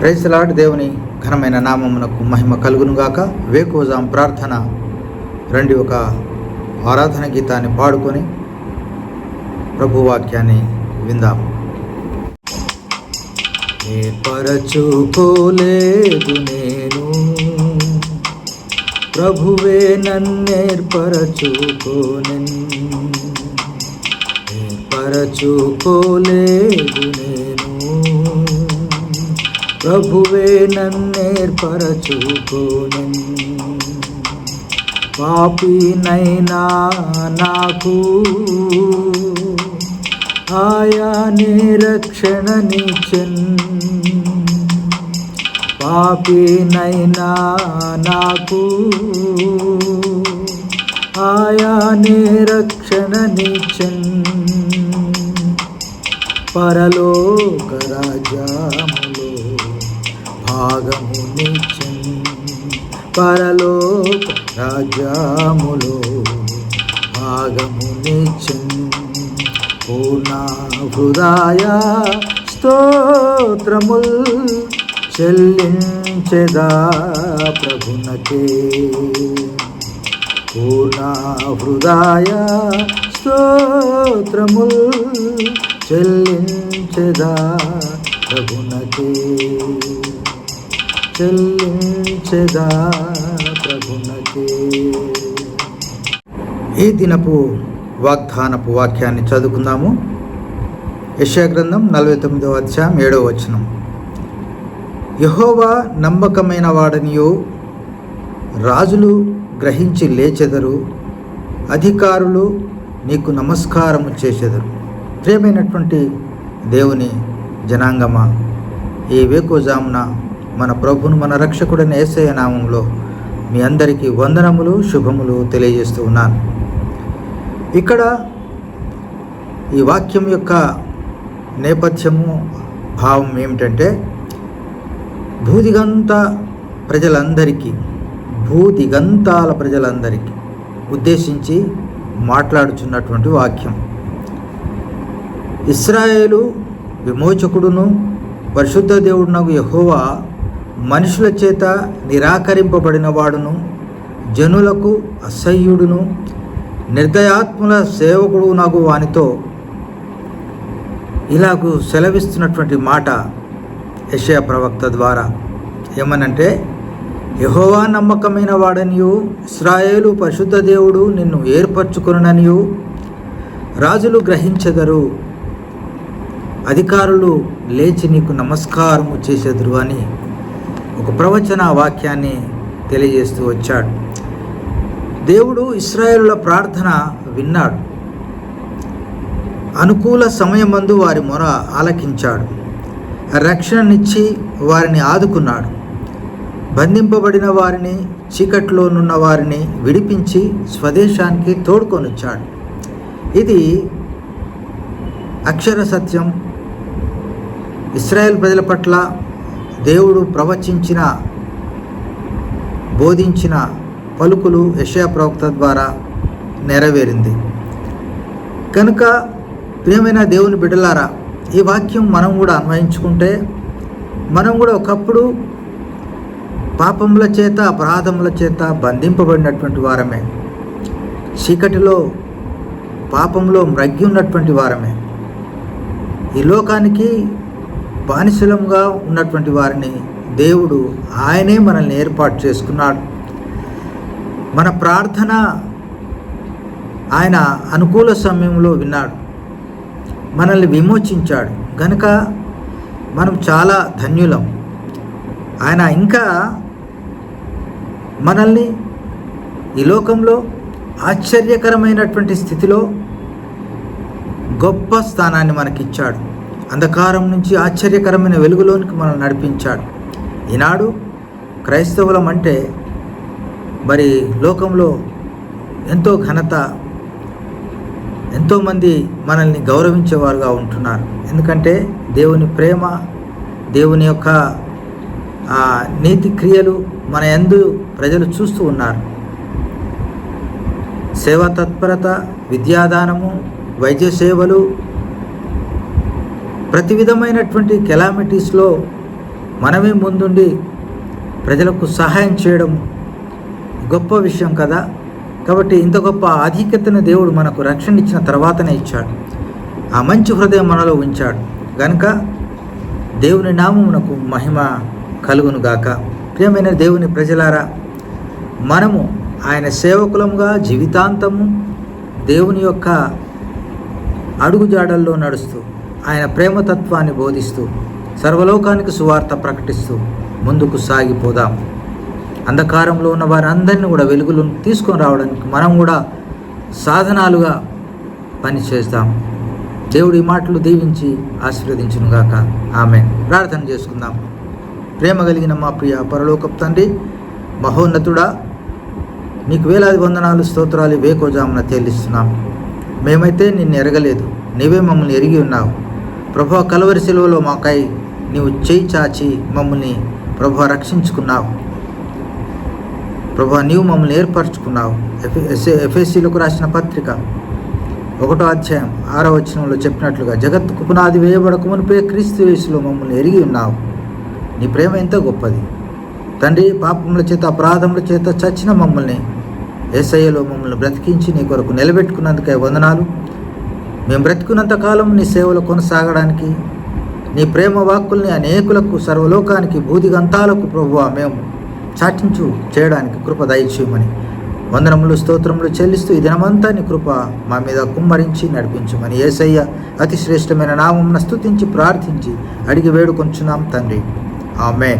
రైతులాడు దేవుని ఘనమైన నామమునకు మహిమ కలుగునుగాక. వేకోజాం ప్రార్థన. రండి ఒక ఆరాధన గీతాన్ని పాడుకొని ప్రభువాక్యాన్ని విందాం. ఏర్పరచుకోలేదు నేను. ప్రభువే నన్నేర్పరచుకోనెన్. ఏర్పరచుకోలేదు నేను. ప్రభువే నన్నేర్పరచుకోను పాపినైనా నాకు ఆయానే రక్షణనిచెన్ పాపినైనా నాకు ఆయానే రక్షణనిచెన్ పరలోక రాజాము భాగమునిచెన్ పరలోక రాజ్యములో భాగమునిచెన్ పూర్ణ హృదయ స్తోత్రముల్ చెల్లించెదా ప్రభునకే. పూర్ణ హృదయ స్తోత్రముల్ చెల్లించెదా ప్రభునకే. చెల్లించెదా ప్రభునకే. ఈ దినపు వాగ్దానపు వాక్యాన్ని చదువుకుందాము. యశాగ్రంథం నలభై తొమ్మిదవ అధ్యాయం ఏడవ వచనం. యహోవా నమ్మకమైన వాడనియో రాజులు గ్రహించి లేచెదరు అధికారులు నీకు నమస్కారము చేసెదరు ప్రియమైనటువంటి దేవుని జనాంగమా ఈ వేకోజామున మన ప్రభును మన రక్షకుడైన ఏసయ నామంలో మీ అందరికీ వందనములు శుభములు తెలియజేస్తూ ఉన్నాను. ఇక్కడ ఈ వాక్యం యొక్క నేపథ్యము భావం ఏమిటంటే భూదిగంత ప్రజలందరికీ భూదిగంతాల ప్రజలందరికీ ఉద్దేశించి మాట్లాడుచున్నటువంటి వాక్యం. ఇస్రాయేలు విమోచకుడును పరిశుద్ధ దేవుడునగు యహోవా మనుషుల చేత నిరాకరింపబడిన వాడును జనులకు అసహ్యుడును నిర్దయాత్ముల సేవకుడు నాకు వానితో ఇలాగూ సెలవిస్తున్నటువంటి మాట యషయ ప్రవక్త ద్వారా. ఏమనంటే యహోవా నమ్మకమైన వాడనియు ఇస్రాయేలు పరిశుద్ధ దేవుడు నిన్ను ఏర్పరచుకుననియు రాజులు గ్రహించెదరు అధికారులు లేచి నీకు నమస్కారము చేసేదరు అని ఒక ప్రవచన వాక్యాన్ని తెలియజేస్తూ వచ్చాడు. దేవుడు ఇస్రాయేలుల ప్రార్థన విన్నాడు. అనుకూల సమయమందు వారి మొర ఆలకించాడు. రక్షణనిచ్చి వారిని ఆదుకున్నాడు. బంధింపబడిన వారిని చీకట్లోనున్న వారిని విడిపించి స్వదేశానికి తోడుకొనొచ్చాడు. ఇది అక్షర సత్యం. ఇస్రాయేల్ ప్రజల పట్ల దేవుడు ప్రవచించిన బోధించిన పలుకులు యషయా ప్రవక్త ద్వారా నెరవేరింది. కనుక ప్రియమైన దేవుని బిడ్డలారా ఈ వాక్యం మనం కూడా అన్వయించుకుంటే మనం కూడా ఒకప్పుడు పాపముల చేత అపరాధముల చేత బంధింపబడినటువంటి వారమే. చీకటిలో పాపంలో మ్రగ్గి ఉన్నటువంటి వారమే. ఈ లోకానికి బానిసలంగా ఉన్నటువంటి వారిని దేవుడు ఆయనే మనల్ని ఏర్పాటు చేసుకున్నాడు. మన ప్రార్థన ఆయన అనుకూల సమయంలో విన్నాడు. మనల్ని విమోచించాడు. కనుక మనం చాలా ధన్యులం. ఆయన ఇంకా మనల్ని ఈ లోకంలో ఆశ్చర్యకరమైనటువంటి స్థితిలో గొప్ప స్థానాన్ని మనకిచ్చాడు. అంధకారం నుంచి ఆశ్చర్యకరమైన వెలుగులోనికి మనల్ని నడిపించాడు. ఈనాడు క్రైస్తవులం అంటే మరి లోకంలో ఎంతో ఘనత ఎంతోమంది మనల్ని గౌరవించేవారుగా ఉంటున్నారు. ఎందుకంటే దేవుని ప్రేమ దేవుని యొక్క నీతి క్రియలు మన ఎందు ప్రజలు చూస్తూ ఉన్నారు. సేవా తత్పరత విద్యాదానము వైద్య సేవలు ప్రతి విధమైనటువంటి కెలామిటీస్లో మనమే ముందుండి ప్రజలకు సహాయం చేయడం గొప్ప విషయం కదా. కాబట్టి ఇంత గొప్ప ఆధిక్యతను దేవుడు మనకు రక్షణ ఇచ్చిన తర్వాతనే ఇచ్చాడు. ఆ మంచి హృదయం మనలో ఉంచాడు. కనుక దేవుని నామమునకు మహిమ కలుగును గాక. ప్రియమైన దేవుని ప్రజలారా మనము ఆయన సేవకులముగా జీవితాంతము దేవుని యొక్క అడుగుజాడల్లో నడుస్తూ ఆయన ప్రేమతత్వాన్ని బోధిస్తూ సర్వలోకానికి సువార్త ప్రకటిస్తూ ముందుకు సాగిపోదాం. అంధకారంలో ఉన్న వారందరినీ కూడా వెలుగులు తీసుకొని రావడానికి మనం కూడా సాధనాలుగా పనిచేస్తాం. దేవుడి మాటలు దీవించి ఆశీర్వదించునుగాక. ఆమె ప్రార్థన చేసుకుందాం. ప్రేమ కలిగిన మా ప్రియ పరలోకపు తండ్రి మహోన్నతుడా నీకు వేలాది వందనాలు స్తోత్రాలు వేకోజామున తేలిస్తున్నాం మేమైతే నిన్ను ఎరగలేదు. నీవే మమ్మల్ని ఎరిగి ఉన్నావు. ప్రభా కలవరి సెలవులో మాకై నీవు చేయి చాచి మమ్మల్ని ప్రభా రక్షించుకున్నావు. ప్రభా నీవు మమ్మల్ని ఏర్పరచుకున్నావు. ఎఫ్ఎస్సీలకు రాసిన పత్రిక ఒకటో అధ్యాయం ఆరో వచనంలో చెప్పినట్లుగా జగత్తుకు పునాది వేయబడక మునిపే క్రీస్తు వయసులో మమ్మల్ని ఎరిగి ఉన్నావు. నీ ప్రేమ ఎంతో గొప్పది. తండ్రి పాపముల చేత అపరాధముల చేత చచ్చిన మమ్మల్ని ఏసయ్యలో మమ్మల్ని బ్రతికించి నీ కొరకు నిలబెట్టుకున్నందుకే వందనాలు. మేము బ్రతికున్నంత కాలం నీ సేవలు కొనసాగడానికి నీ ప్రేమ వాక్కుల్ని అనేకులకు సర్వలోకానికి బూదిగంతాలకు ప్రభువ మేము చాటించు చేయడానికి కృప దయచేయమని వందనములు స్తోత్రములు చెల్లిస్తూ ఈ దినమంతా నీ కృప మా మీద కుమ్మరించి నడిపించమని ఏసయ్య అతి శ్రేష్టమైన నామంను స్తుతించి ప్రార్థించి అడిగి వేడుకొంచున్నాం తండ్రి. ఆమె